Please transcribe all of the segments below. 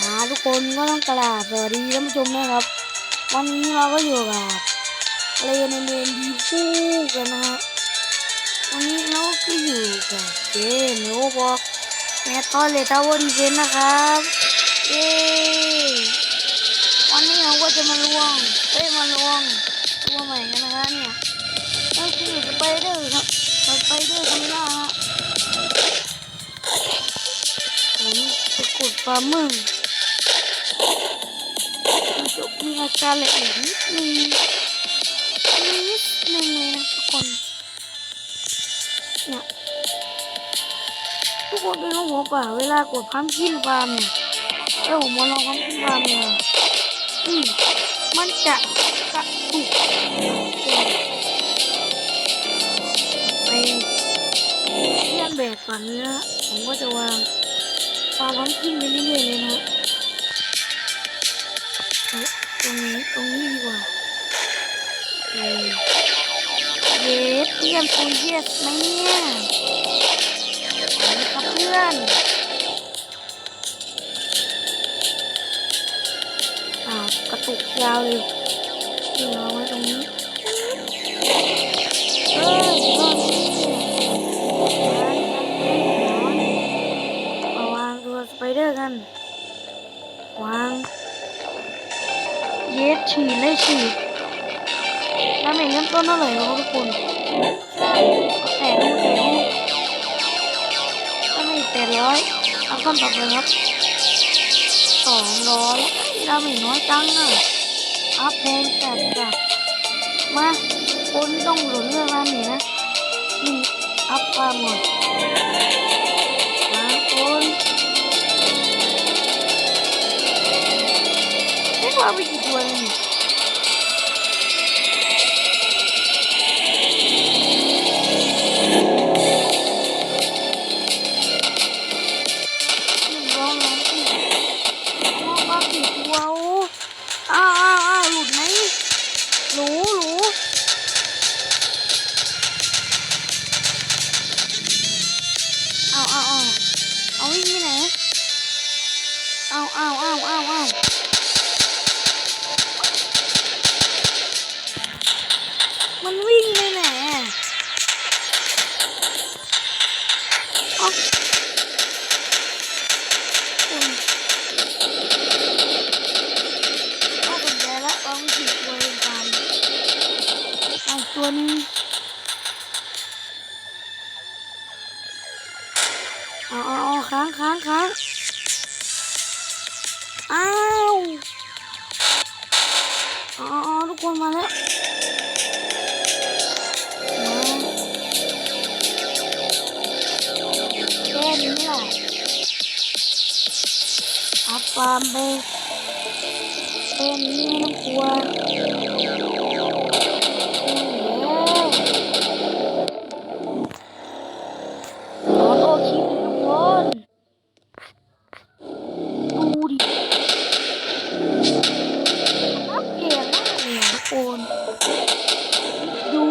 มาทุกคนก็ต้องกราบสวัสดีท่านผู้ชมนะครับ วันนี้เราก็อยู่กับเลนเนนดีคู่กันนะฮะวันนี้เราก็อยู่กับเกมโรบอกแมททอเลทาวอร์ดีเฟนนะครับเย้วันนี้เราก็จะมาลวงเอ้ยมาลวงตัวใหม่กันนะคะเนี่ยก็คือสไปเดอร์ครับสไปเดอร์คาเมล่าฮะผมจะกดปลาหมึกมัน จะมีอาการละเอียดนิดนึงนิดนึงเลยนะทุกคนเนี่ยทุกคนเป็นของผมป่ะเวลากดพัมพินฟาร์มเนี่ยแล้วผมมาลองพัมพินฟาร์มเนี่ยอืมมันจะกระตุกไปเลียนแบบก่อนนี้นะผมก็จะวางฟาร์มพัมพินไปเรื่อยๆเลยนะ เพื่อนคุยเยสไหมเนี่ยอะครับเพื่อนอ้าวกระตุกยาวเลยนอาไว้ตรงนี้เอ้ยรอวางตัวสไปเดอร์กัน วาง เย็ดฉีดเลยฉี ดน้ำเองเริ่มต้นเท่าไหร่ครับทุกคนแต่แต่ดูน้ำเองแปดร้อยเอาขั้นต่อไปครับสองร้อยน้ำเองน้อยจังอะอัพแพงจัดจ้ะมาคนต้องหลุนเรื่องน้ำเองนะนี่อัพความหมดมาคนเอ๊ะว่าไปกี่ตัวเลย มันวิ่งไปไหนอะเอ้าคุณก็สนใจแล้วว่ามันกี่ตัวเองกันบางตัวนี้เอาเอาเอาค้างค้างค้างอ้าวอาเอทุกคนมาแล้ว ฟาร์มไปเป็นนี่ไม่ต้องกลัวขอโทษคลิปทุกคนดูดิอัพเก่งมากเลยทุกคนดู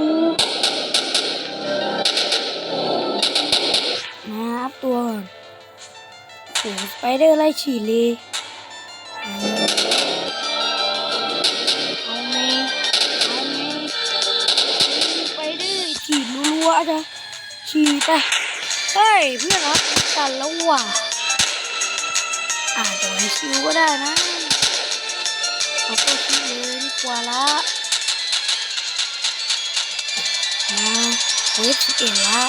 มาอัพตัวก่อนโอ้โหสไปเดอร์ไล่ฉีดเลย จ้ะฉีดไปเฮ้ยเพื่อนครับกันแล้วว่ะอาจจะไม่ชิวก็ได้นะเอาตัวฉีดเลยดีกว่าละมาเวฟสิบเอ็ดละ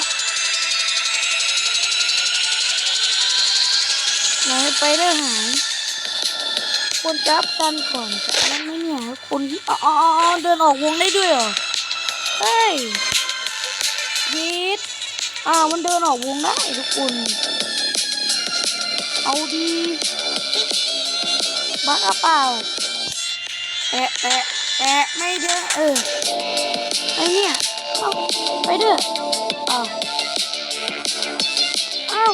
ไหนไปเด้อหายคนจับกันก่อนจะนั้นไหมเนี่ยคนที่อ๋อเดินออกวงได้ด้วยเหรอ เฮ้ย ยีดอ้ามันเดินออกวงได้ทุกคน เอาดีบ้าเปล่าแตะแตะแตะไม่เด้อเออไอเนี่ยเอาไปเด้ออ้าวอ้าว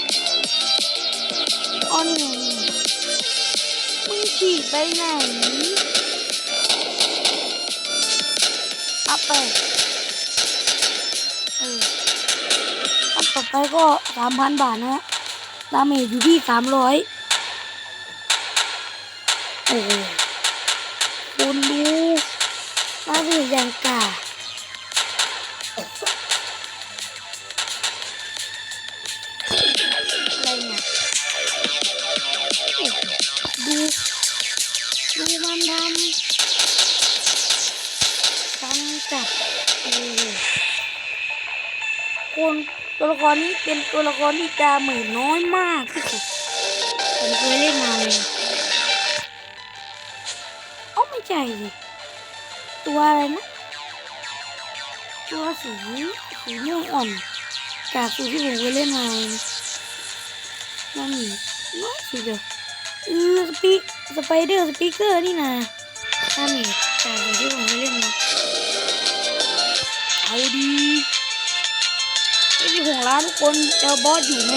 อ๋อนี่มึงฉีดไปไหนอัพไป ไปก็สามพันบาทนะฮะดาเมจอยู่ที่สามร้อยโอ้โหคุณดูมาสิอย่างกาอะไรเนี่ยดูดูมันทำกำจัดโอ้โหคน ตัวละครนี้เป็นตัวละครที่ดาเหมือนน้อยมากที่สุดผมเคยเล่นมาเลยเอ้าไม่ใช่สิตัวอะไรนะ ตัวสีสีม่วงอ่อนจากสูตรที่ผมเคยเล่นมาเลยนั่นนี่น้อยสิเดียเออสปีสไปเดอร์สปีกเกอร์นี่นะนั่นนี่จากสูตรที่ผมเคยเล่นมาเอาดี ไอ้ที่ห่วงร้านทุกคนเจอบอสอยู่ไหม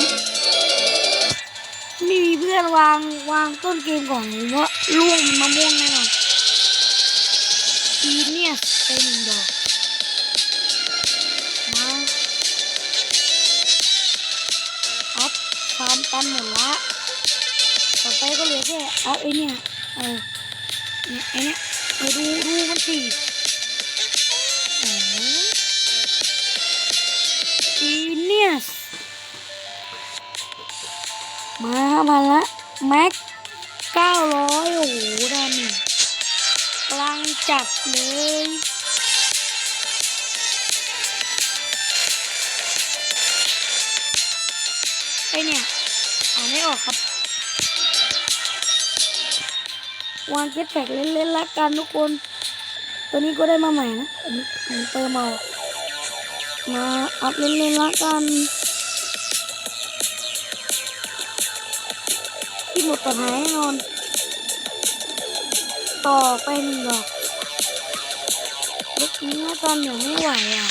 ไม่มีเพื่อนวางวางต้นเกมก่อนผมว่าล่วงมันมะม่วงแน่นอนจีเนียสไปหนึ่งดอกมาอัพความตันหมดละต่อไปก็เหลือแค่อัพไอเนี่ยเออเนี่ยไอเนี่ยไปดูดูมันสิ มามาละแม็กเก้าร้อยโอ้โหดามิกลางจัดเลยไอเนี่ยเอาไม่ออกครับ วางเก็ตแท็กเล่นๆละกันทุกคน ตัวนี้ก็ได้มาใหม่นะอันนี้ผมเติมเอามาอัพเล่นๆละกัน หมดปัญหาแน่นอน ต่อไปหนึ่งดอกลบนี้ละกันเดี๋ยไม่ไหวอะ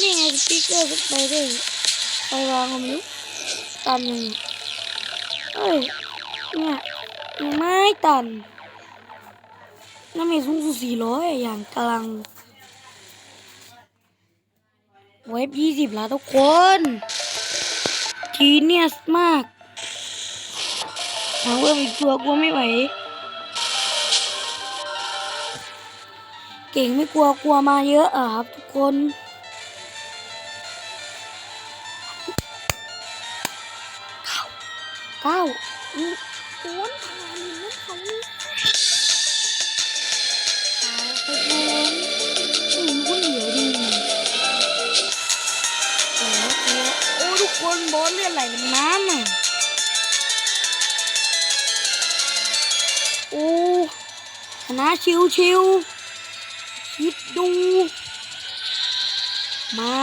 นี่ไงสปีกเกอร์ไปดอร์ไปวางมันนี้ตันยังไงเอ้ย เนี่ยไม่ตันน้ำมันสูงสุดสี่ร้อยอย่างกำลังเว็บยี่สิบแล้วทุกคน จีเนียสมาก หาเว็บอีกตัวกลัวไม่ไหว เก่งไม่กลัวกลัวมาเยอะอะครับทุกคนเก้าอืมโอ้ยทำไมนั่นเขาตายไปแล้วอืมคนเดียวดีโอ้โหโอ้ทุกคนบอลเลือดไหลเป็นน้ำอะ นะชิวชิวๆคิดดู มา